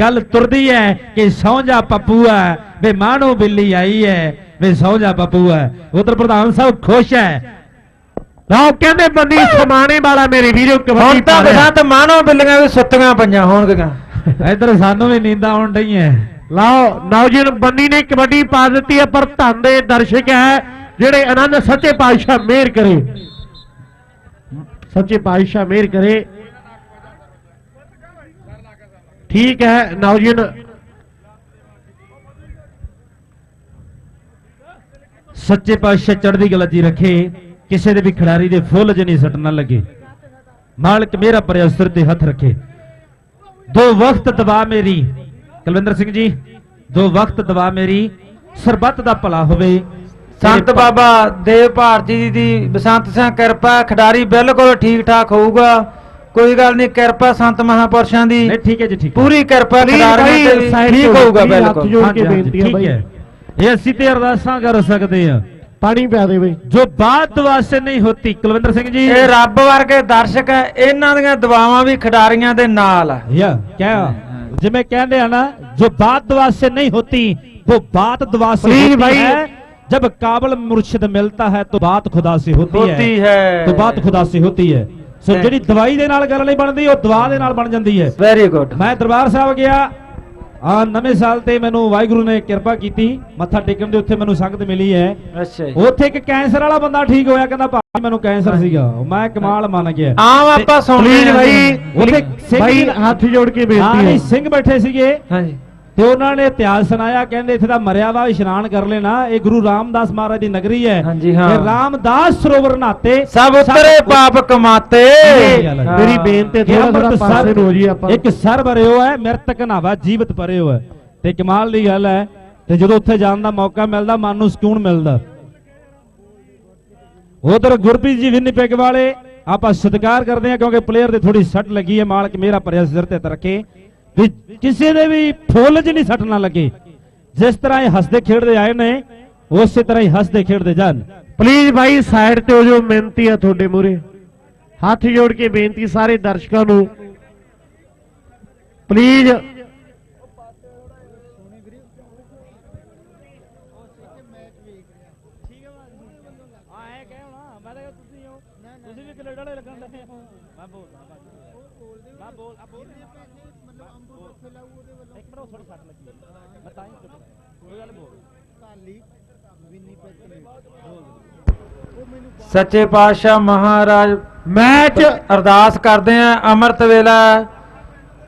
ਗੱਲ ਤੁਰਦੀ ਹੈ ਕਿ ਸੌਂ ਜਾ ਪੱਪੂ ਹੈ। ਵੇ ਮਾਣੋ ਬਿੱਲੀ ਆਈ ਹੈ ਵੇ ਸੌਂ ਜਾ ਪੱਪੂ ਹੈ। ਉਧਰ ਪ੍ਰਧਾਨ ਸਾਹਿਬ ਖੁਸ਼ ਹੈ। ਲਓ ਕਹਿੰਦੇ ਬੰਦੀ ਸਮਾਣੇ ਵਾਲਾ ਮੇਰੇ ਵੀਰੋ ਹੁਣ ਕਬੱਡੀ ਤਾਂ ਪਾ ਰਿਹਾ। ਬਸੰਤ ਮਾਨੋ ਬਿੱਲੀਆਂ ਵੀ ਸੁੱਤੀਆਂ ਪਈਆਂ ਹੋਣਗੀਆਂ। ਇੱਧਰ ਸਾਨੂੰ ਵੀ ਨੀਂਦਾਂ ਆਉਣ ਡਈਆਂ। ਲਓ, ਨੌਜਵਾਨ ਬੰਨੀ ਨੇ ਕਬੱਡੀ ਪਾ ਦਿੱਤੀ ਹੈ, ਪਰ ਧੰਨ ਦੇ ਦਰਸ਼ਕ ਹੈ, ਜਿਹੜੇ ਆਨੰਦ ਸੱਚੇ ਪਾਤਸ਼ਾਹ ਮਿਹਰ ਕਰੇ। ਸੱਚੇ ਪਾਤਸ਼ਾਹ ਮਿਹਰ ਕਰੇ। ਠੀਕ ਹੈ, ਨੌਜਵਾਨ। ਸੱਚੇ ਪਾਤਸ਼ਾਹ ਚੜ੍ਹਦੀ ਕਲਾ ਜੀ ਰੱਖੇ, ਕਿਸੇ ਦੇ ਵੀ ਖਿਡਾਰੀ ਦੇ ਫੁੱਲ ਜਨੀ ਨਹੀਂ ਨਾ ਲੱਗੇ। ਮਾਲਕ ਮੇਰਾ ਪਰਿਆ ਸਿਰ ਤੇ ਹੱਥ ਰੱਖੇ। ਦੋ ਵਕਤ ਦਵਾ ਮੇਰੀ। ਕੁਲਵਿੰਦਰ ਸਿੰਘ ਜੀ ਦੋ ਵਕਤ ਦਵਾ ਮੇਰੀ। ਸਰਬੱਤ ਦਾ ਭਲਾ ਹੋਵੇ। ਸੰਤ ਬਾਬਾ ਦੇਵ ਭਾਰਤੀ ਜੀ ਦੀ ਬਸੰਤ ਸਿੰਘ ਕਿਰਪਾ ਖਿਡਾਰੀ ਬਿਲਕੁਲ ਠੀਕ ਠਾਕ ਹੋਊਗਾ। ਕੋਈ ਗੱਲ ਨਹੀਂ ਕਿਰਪਾ ਸੰਤ ਮਹਾਪੁਰਸ਼ਾਂ ਦੀ। ਨਹੀਂ ਠੀਕ ਹੈ ਜੀ ਠੀਕ ਪੂਰੀ ਕਿਰਪਾ ਖਿਡਾਰੀਆਂ ਤੇ ਠੀਕ ਹੋਊਗਾ ਬਿਲਕੁਲ। ਹਾਂਜੀ, ਠੀਕ ਹੈ। ਇਹ ਅਸੀਂ ਤੇ ਅਰਦਾਸਾਂ ਕਰ ਸਕਦੇ ਹਾਂ। ਪਾਣੀ ਪਿਆ ਦੇਵੇ। ਜੋ ਬਾਤ ਵਾਸਤੇ ਨਹੀਂ ਹੁੰਦੀ ਕੁਲਵਿੰਦਰ ਸਿੰਘ ਜੀ। ਇਹ ਰੱਬ ਵਰਗੇ ਦਰਸ਼ਕ ਇਹਨਾਂ ਦੀਆਂ ਦੁਆਵਾਂ ਵੀ ਖਿਡਾਰੀਆਂ ਦੇ ਨਾਲ ਯਾ ਕਿਆ? ਜਿਵੇਂ ਕਹਿੰਦੇ ਆ ਨਾ ਜੋ ਬਾਤ ਦੁਆ ਸੇ ਨਹੀਂ ਹੁੰਦੀ ਉਹ ਬਾਤ ਦੁਆ ਸੇ ਹੁੰਦੀ ਹੈ। जब काबल मुर्शिद मिलता है तो बात खुदा से होती, होती है, है तो बात खुदा से होती है ਸੋ ਜਿਹੜੀ ਦਵਾਈ ਦੇ ਨਾਲ ਗੱਲ ਨਹੀਂ ਬਣਦੀ ਉਹ ਦਵਾ ਦੇ ਨਾਲ ਬਣ ਜਾਂਦੀ ਹੈ। ਵੈਰੀ ਗੁੱਡ ਮੈਂ ਦਰਬਾਰ ਸਾਹਿਬ ਗਿਆ ਆ ਨਵੇਂ ਸਾਲ ਤੇ ਮੈਨੂੰ ਵਾਹਿਗੁਰੂ ਨੇ ਕਿਰਪਾ ਕੀਤੀ ਮੱਥਾ ਟੇਕਣ ਦੇ ਉੱਥੇ ਮੈਨੂੰ ਸੰਗਤ ਮਿਲੀ ਹੈ। ਅੱਛਾ ਜੀ। ਉੱਥੇ ਇੱਕ ਕੈਂਸਰ ਵਾਲਾ ਬੰਦਾ ਠੀਕ ਹੋਇਆ ਕਹਿੰਦਾ ਭਾਈ ਮੈਨੂੰ ਕੈਂਸਰ ਸੀਗਾ। ਮੈਂ ਕਮਾਲ ਮੰਨ ਗਿਆ। ਆਮ ਆਪਾਂ ਸੁਣਦੇ ਹਾਂ ਭਾਈ ਉੱਥੇ ਸਿੰਘ ਹੱਥ ਜੋੜ ਕੇ ਹਾਂ ਬੇਨਤੀ ਨਹੀਂ ਹੈ ਸਿੰਘ ਬੈਠੇ ਸੀਗੇ। ਹਾਂਜੀ। ਤੇ ਉਹਨਾਂ ਨੇ ਇਤਿਹਾਸ ਸੁਣਾਇਆ ਕਹਿੰਦੇ ਇੱਥੇ ਦਾ ਮਰਿਆ ਵਾ ਇਸ਼ਨਾਨ ਕਰ ਲੈਣਾ। ਇਹ ਗੁਰੂ ਰਾਮਦਾਸ ਮਹਾਰਾਜ ਦੀ ਨਗਰੀ ਹੈ। ਹਾਂਜੀ, ਹਾਂ। ਇਹ ਰਾਮਦਾਸ ਸਰੋਵਰ ਨਾਤੇ ਸਭ ਉਤਰੇ ਪਾਪ ਕਮਾਤੇ। ਮੇਰੀ ਬੇਨਤੀ ਹੈ, ਥੋੜਾ ਥੋੜਾ ਪਾਸੇ ਹੋ ਜੀ ਆਪਾਂ ਇੱਕ ਸਰ ਭਰਿਓ ਹੈ ਮਿਰਤਕ ਨਾਵਾ ਜੀਵਤ ਭਰਿਓ ਹੈ। ਤੇ ਕਮਾਲ ਦੀ ਗੱਲ ਹੈ ਤੇ ਜਦੋਂ ਉੱਥੇ ਜਾਣ ਦਾ ਮੌਕਾ ਮਿਲਦਾ ਮਨ ਨੂੰ ਸਕੂਨ ਮਿਲਦਾ। ਉਧਰ ਗੁਰਪ੍ਰੀਤ ਜੀ ਵਿੰਨੀਪੈਗ ਵਾਲੇ ਆਪਾਂ ਸਤਿਕਾਰ ਕਰਦੇ ਹਾਂ ਕਿਉਂਕਿ ਪਲੇਅਰ ਦੇ ਥੋੜੀ ਸੱਟ ਲੱਗੀ ਹੈ ਮਾਲਕ ਮੇਰਾ ਭਰਿਆ ਸਿਰ ਤੇ ਰੱਖੇ। ਵੀ ਕਿਸੇ ਦੇ ਵੀ ਫੁੱਲ 'ਚ ਨਹੀਂ ਸੱਟ ਨਾ ਲੱਗੇ। ਜਿਸ ਤਰ੍ਹਾਂ ਇਹ ਹੱਸਦੇ ਖੇਡਦੇ ਆਏ ਨੇ, ਉਸੇ ਤਰ੍ਹਾਂ ਹੀ ਹੱਸਦੇ ਖੇਡਦੇ ਜਾਣ। ਪਲੀਜ਼ ਭਾਈ ਸਾਈਡ ਤੇ ਹੋ ਜੋ ਮਿਹਨਤੀ ਆ ਤੁਹਾਡੇ ਮੂਰੇ ਹੱਥ ਜੋੜ ਕੇ ਬੇਨਤੀ ਸਾਰੇ ਦਰਸ਼ਕਾਂ ਨੂੰ। ਪਲੀਜ਼ ਆਏ ਕਹਿ ਹੋਣਾ ਮੈਂ ਤਾਂ ਤੁਸੀਂ ਹੋ ਤੁਸੀਂ ਵੀ ਕਲੇਡ ਵਾਲੇ ਲੱਗਣ ਲੱਗੇ ਹੋ ਮੈਂ ਬੋਲਦਾ ਮੈਂ ਬੋਲ ਆ ਬੋਲ ਮਤਲਬ ਅੰਬੂ ਤੋਂ ਫੈਲਾਉ ਉਹਦੇ ਵੱਲੋਂ ਇੱਕ ਮਿੰਟ ਉਹ ਥੋੜੀ ਸੱਟ ਲੱਗੀ ਹੈ। ਮੈਂ ਤਾਂ ਹੀ ਚੁੱਪ ਰਿਹਾ। ਕੋਈ ਗੱਲ ਨੀ, ਬੋਲ ਸੱਚੇ ਪਾਤਸ਼ਾਹ ਮਹਾਰਾਜ ਮੈਚ ਅਰਦਾਸ ਕਰਦੇ ਆ ਅੰਮ੍ਰਿਤ ਵੇਲਾ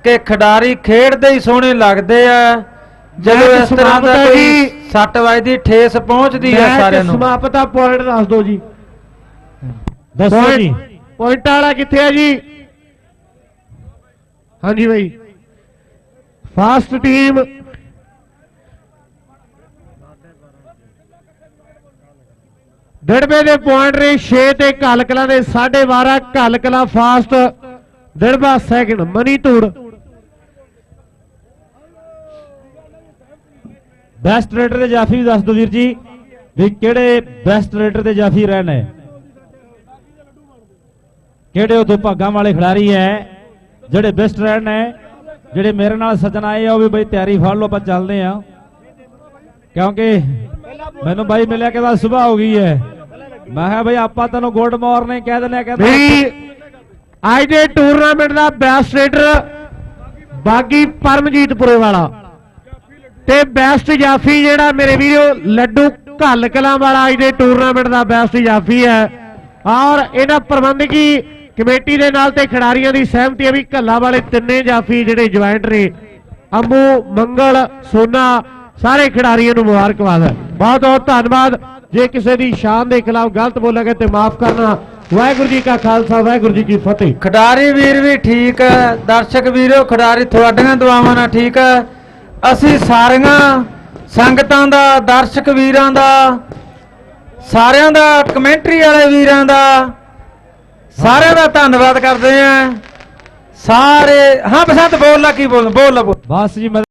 ਕਿ ਖਿਡਾਰੀ ਖੇਡਦੇ ਹੀ ਸੋਹਣੇ ਲੱਗਦੇ ਆ। ਜਦੋਂ ਇਸ ਤਰ੍ਹਾਂ ਦਾ ਕੋਈ ਜੀ। ਸੱਟ ਵੱਜਦੀ ਠੇਸ ਪਹੁੰਚਦੀ ਹੈ ਸਾਰਿਆਂ ਨੂੰ। ਸਮਾਪਤਾ ਪੁਆਇੰਟ ਦੱਸ ਦਿਓ ਜੀ। ਦੱਸੋ ਜੀ। ਪੁਆਇੰਟ ਵਾਲਾ ਕਿੱਥੇ ਹੈ ਜੀ? ਹਾਂਜੀ ਭਾਈ ਫਾਸਟ ਟੀਮ ਦਿੜਬੇ ਦੇ ਪੁਆਇੰਟ ਰੇ 6 ਤੇ ਕਲਕਲਾ ਦੇ 12.5 ਕਲਕਲਾ ਫਾਸਟ, ਦਿੜਬਾ ਸੈਕਿੰਡ ਮਨੀ ਧੂੜ। ਬੈਸਟ ਰੇਡਰ ਦੇ ਜਾਫੀ ਵੀ ਦੱਸ ਦਿਓ ਵੀਰ ਜੀ, ਵੀ ਕਿਹੜੇ ਬੈਸਟ ਰੇਡਰ ਦੇ ਜਾਫੀ ਰਹਿਣ ਹੈ? ਕਿਹੜੇ ਉਹ ਭਾਗਾਂ ਵਾਲੇ ਖਿਡਾਰੀ ਹੈ, ਜਿਹੜੇ ਬੈਸਟ ਰਹਿਣ ਹੈ? ਜਿਹੜੇ ਮੇਰੇ ਨਾਲ ਸੱਜਣ ਆਏ ਆ, ਉਹ ਵੀ ਬਈ ਤਿਆਰੀ ਫੜ ਲਓ, ਆਪਾਂ ਚੱਲਦੇ ਆ ਕਿਉਂਕਿ ਮੈਨੂੰ ਬਾਈ ਮਿਲਿਆ ਕਹਿੰਦਾ ਸਵੇਰ ਹੋ ਗਈ ਹੈ। ਮੈਂ ਕਿਹਾ ਬਈ ਆਪਾਂ ਤੈਨੂੰ ਗੁੱਡ ਮਾਰਨਿੰਗ ਕਹਿ ਦਿੰਦੇ ਆ ਕਹਿੰਦਾ ਵੀ ਅੱਜ ਦੇ ਟੂਰਨਾਮੈਂਟ ਦਾ ਬੈਸਟ ਰੇਡਰ ਬਾਗੀ ਪਰਮਜੀਤਪੁਰੇ ਵਾਲਾ। ਤੇ ਬੈਸਟ ਜਾਫੀ ਜਿਹੜਾ ਮੇਰੇ ਵੀਰੋ, ਲੱਡੂ ਘੱਲ ਕਲਾਂ ਵਾਲਾ ਅੱਜ ਦੇ ਟੂਰਨਾਮੈਂਟ ਦਾ ਬੈਸਟ ਜਾਫੀ ਹੈ। ਔਰ ਇਹਨਾਂ ਪ੍ਰਬੰਧਕੀ ਕਮੇਟੀ ਦੇ ਨਾਲ ਤੇ ਖਿਡਾਰੀਆਂ ਦੀ ਸਹਿਮਤੀ ਹੈ ਵੀ ਘੱਲਾ ਵਾਲੇ ਤਿੰਨੇ ਜਾਫੀ ਜਿਹੜੇ ਜੁਆਇੰਟ ਨੇ, ਅੰਬੂ, ਮੰਗਲ, ਸੋਨਾ ਸਾਰੇ ਖਿਡਾਰੀਆਂ ਨੂੰ ਮੁਬਾਰਕਬਾਦ। ਹੈ ਬਹੁਤ ਬਹੁਤ ਧੰਨਵਾਦ। ਜੇ ਕਿਸੇ ਦੀ ਸ਼ਾਨ ਦੇ ਖਿਲਾਫ ਗਲਤ ਬੋਲਾਂਗੇ ਤੇ ਮਾਫ ਕਰਨਾ। ਵਾਹਿਗੁਰੂ ਜੀ ਕਾ ਖਾਲਸਾ ਵਾਹਿਗੁਰੂ ਜੀ ਕੀ ਫਤਿਹ। ਖਿਡਾਰੀ ਵੀਰ ਵੀ ਠੀਕ ਹੈ। ਦਰਸ਼ਕ ਵੀਰੋ ਖਿਡਾਰੀ ਤੁਹਾਡੀਆਂ ਦੁਆਵਾਂ ਨਾਲ ਠੀਕ ਹੈ। ਅਸੀਂ ਸਾਰੀਆਂ ਸੰਗਤਾਂ ਦਾ ਦਰਸ਼ਕ ਵੀਰਾਂ ਦਾ ਸਾਰਿਆਂ ਦਾ ਕਮੈਂਟਰੀ ਵਾਲੇ ਵੀਰਾਂ ਦਾ ਸਾਰਿਆਂ ਦਾ ਧੰਨਵਾਦ ਕਰਦੇ ਆਂ ਸਾਰੇ ਹਾਂ ਬਸੰਤ ਬੋਲ ਲਾ ਕੀ ਬੋਲ ਬੋਲ ਲਾ ਬੋਲ। ਬਸ ਜੀ ਮੈਂ